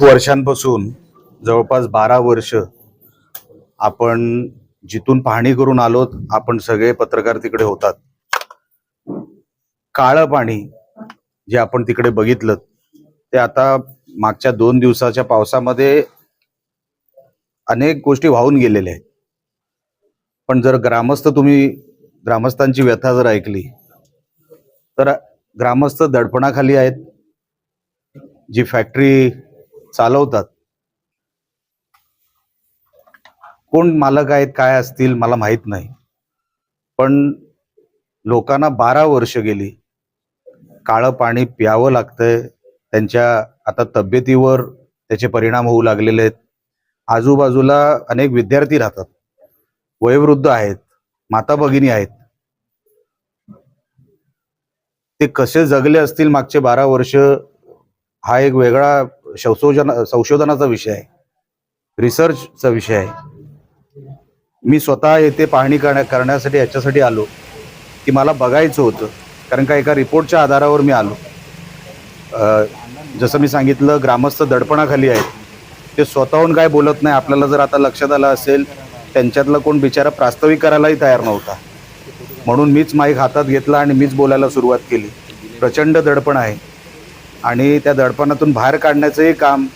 वर्षांपासून जवळपास बारा वर्ष आपण जिथून पाहणी करून आलोत आपण सगळे पत्रकार तिकडे होतात. काळं पाणी जे आपण तिकडे बघितलं ते आता मागच्या दोन दिवसाच्या पावसामध्ये अनेक गोष्टी वाहून गेलेल्या आहेत. पण जर ग्रामस्थ तुम्ही ग्रामस्थांची व्यथा जर ऐकली तर ग्रामस्थ दडपणाखाली आहेत. जी फॅक्टरी चालवतात. कोण मालक आहेत काय असतील मला माहीत नाही. पण लोकांना बारा वर्ष गेली काळं पाणी प्यावं लागतंय. त्यांच्या आता तब्येतीवर त्याचे परिणाम होऊ लागलेले आहेत. आजूबाजूला अनेक विद्यार्थी राहतात. वयोवृद्ध आहेत माता भगिनी आहेत. ते कसे जगले असतील मागचे बारा वर्ष हा एक वेगळा संशोधन संशोधनाचा विषय आहे. रिसर्चचा विषय आहे. मी स्वतः येथे पाहणी करण्या करण्यासाठी याच्यासाठी आलो की मला बघायचं होतं. कारण का एका रिपोर्टच्या आधारावर मी आलो. जसं मी सांगितलं ग्रामस्थ दडपणाखाली आहेत. ते स्वतःहून काय बोलत नाही. आपल्याला जर आता लक्षात आलं असेल त्यांच्यातलं कोण बिचारा प्रास्ताविक करायलाही तयार नव्हता. म्हणून मीच माईक हातात घेतला आणि मीच बोलायला सुरुवात केली. प्रचंड दडपण आहे. आणि त्या दडपणातून बाहेर काढण्याचंही काम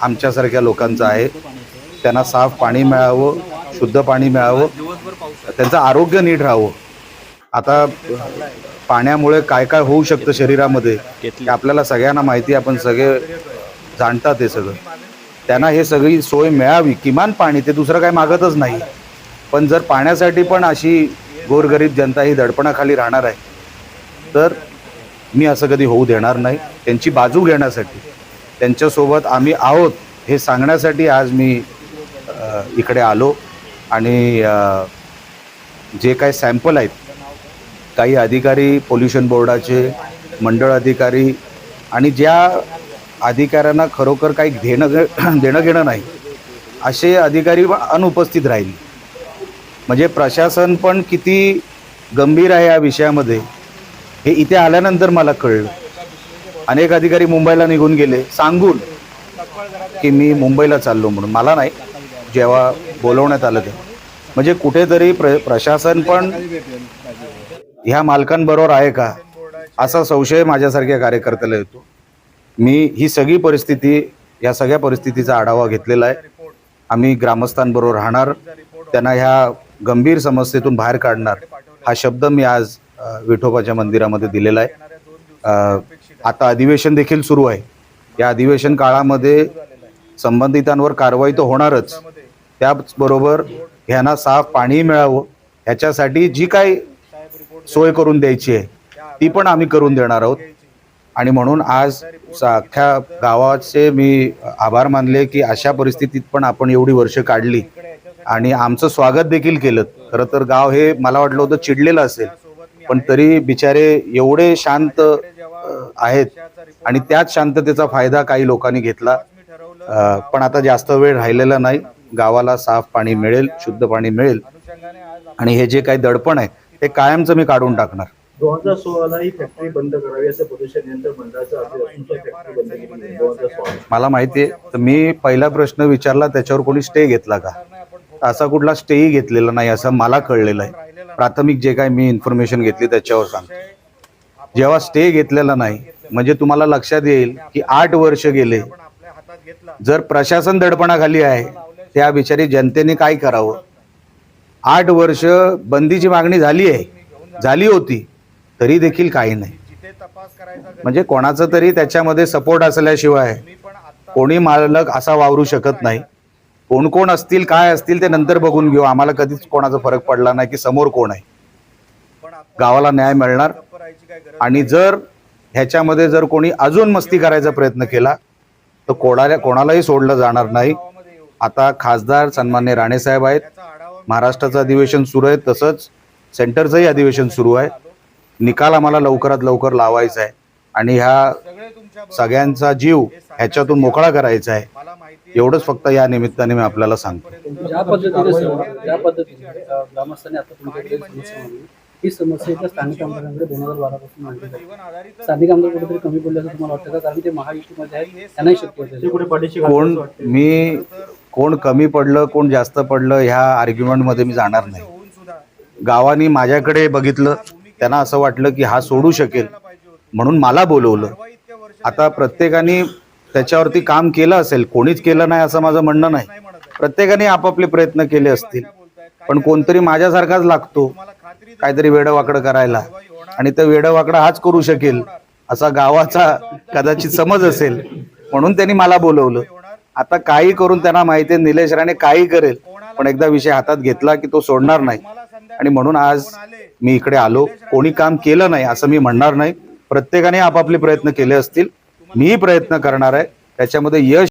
आमच्यासारख्या लोकांचं आहे. त्यांना साफ पाणी मिळावं शुद्ध पाणी मिळावं त्यांचं आरोग्य नीट राहावं. आता पाण्यामुळे काय काय होऊ शकतं शरीरामध्ये आपल्याला सगळ्यांना माहिती आपण सगळे जाणतात हे सगळं. त्यांना हे सगळी सोय मिळावी किमान पाणी ते दुसरं काय मागतच नाही. पण जर पाण्यासाठी पण अशी गोरगरीब जनता ही दडपणाखाली राहणार आहे तर मी असं कधी होऊ देणार नाही. त्यांची बाजू घेण्यासाठी त्यांच्यासोबत आम्ही आहोत हे सांगण्यासाठी आज मी इकडे आलो. आणि जे काही सॅम्पल आहेत काही अधिकारी पोल्युशन बोर्डाचे मंडळ अधिकारी आणि ज्या अधिकाऱ्यांना खरोखर काही घेणं देणं घेणं नाही असे अधिकारी अनुपस्थित राहील. म्हणजे प्रशासन पण किती गंभीर आहे या विषयामध्ये. हे इथे आल्यानंतर मला कळलं. अनेक अधिकारी मुंबईला निघून गेले. सांगून की मी मुंबईला चाललो म्हणून. मला नाही जेव्हा बोलवण्यात आलं ते म्हणजे कुठेतरी प्र प्रशासन पण ह्या मालकांबरोबर आहे का? असा संशय माझ्यासारख्या कार्यकर्त्याला येतो. मी ही सगळी परिस्थिती या सगळ्या परिस्थितीचा आढावा घेतलेला आहे. आम्ही ग्रामस्थांबरोबर राहणार. त्यांना ह्या गंभीर समस्येतून बाहेर काढणार. हा शब्द मी आज विठोबाच्या मंदिरामध्ये दिलेला आहे. आता अधिवेशन देखील सुरू आहे. या अधिवेशन काळामध्ये संबंधितांवर कारवाई तर होणारच. त्याचबरोबर ह्यांना साफ पाणी मिळावं. ह्याच्यासाठी जी काही सोय करून द्यायची आहे ती पण आम्ही करून देणार आहोत. आणि म्हणून आज अख्ख्या गावाचे मी आभार मानले की अशा परिस्थितीत पण आपण एवढी वर्ष काढली. आणि आमचं स्वागत देखील केलं. खरं तर गाव हे मला वाटलं होतं चिडलेलं असेल. पण तरी बिचारे एवढे शांत आहेत आणि त्याच शांततेचा फायदा काही लोकांनी घेतला. पण आता जास्त वेळ राहिलेला नाही. गावाला साफ पाणी मिळेल शुद्ध पाणी मिळेल. आणि हे जे काही दडपण आहे ते कायमचं मी काढून टाकणार. दोन हजार सोळाला ही फॅक्टरी बंद करावी असं प्रदूषण नियंत्रण मंडळाचं आदेश असून ती फॅक्टरी बंद केली दोन हजार सोळा. मला माहिती आहे तर मी पहिला प्रश्न विचारला त्याच्यावर कोणी स्टे घेतला का? असा कुठला स्टेही घेतलेला नाही असं मला कळलेलं आहे. प्राथमिक जे काय मी इन्फॉर्मेशन घेतली त्याच्यावर सांगतो. जेव्हा स्टे घेतलेला नाही म्हणजे तुम्हाला लक्षात येईल की आठ वर्ष गेले. जर प्रशासन दडपणाखाली आहे त्या बिचारी जनतेने काय करावं? आठ वर्ष बंदीची मागणी झाली आहे झाली होती तरी देखील काही नाही. म्हणजे कोणाचं तरी त्याच्यामध्ये सपोर्ट असल्याशिवाय कोणी मालक असा वावरू शकत नाही. कोण कोण असतील काय असतील ते नंतर बघून घेऊ. आम्हाला कधीच कोणाचा फरक पडला नाही की समोर कोण आहे. गावाला न्याय मिळणार. आणि जर ह्याच्यामध्ये जर कोणी अजून मस्ती करायचा प्रयत्न केला तर कोणाला कोणालाही सोडलं जाणार नाही. आता खासदार सन्मान्य राणेसाहेब आहेत. महाराष्ट्राचं अधिवेशन सुरू आहे तसंच सेंटरचंही अधिवेशन सुरू आहे. निकाल आम्हाला लवकरात लवकर लावायचा आहे. आणि ह्या सगळ्यांचा जीव ह्याच्यातून मोकळा करायचा आहे. एवढंच फक्त या निमित्ताने मी आपल्याला सांगतो. ज्या पद्धतीने सर ज्या पद्धतीने अ, ग्रामस्थांनी आता तुमच्याकडे समस्या मांडली ही समस्या इथल्या स्थानिक आमदारांकडे दोन हजार बारा पासून मांडली जाते. स्थानिक आमदार कुठेतरी कमी पडले असं तुम्हाला वाटतं का? कारण ते महायुतीमध्ये आहेत त्यांनाही शक्य ते होते कुठे पाठीशी कोण. मी कोण कमी पडलं कोण जास्त पडलं ह्या आर्ग्युमेंटमध्ये मी जाणार नाही. गावानी माझ्याकडे बघितलं त्यांना असं वाटलं की हा सोडू शकेल. म्हणून मला बोलवलं. आता प्रत्येकाने त्याच्यावरती काम केलं असेल कोणीच केलं नाही असं माझं म्हणणं नाही. प्रत्येकाने आपापले प्रयत्न केले असतील. पण कोणतरी माझ्यासारखाच लागतो काहीतरी वेडवाकडं करायला. आणि ते वेडवाकडं हाच करू शकेल असा गावाचा कदाचित समज असेल. म्हणून त्यांनी मला बोलवलं. आता काही करून त्यांना माहिती आहे निलेश राणे काही करेल पण एकदा विषय हातात घेतला की तो सोडणार नाही. आणि म्हणून आज मी इकडे आलो. कोणी काम केलं नाही असं मी म्हणणार नाही. प्रत्येकाने आपापले प्रयत्न केले असतील. मी प्रयत्न करणार आहे. त्याच्यामध्ये यश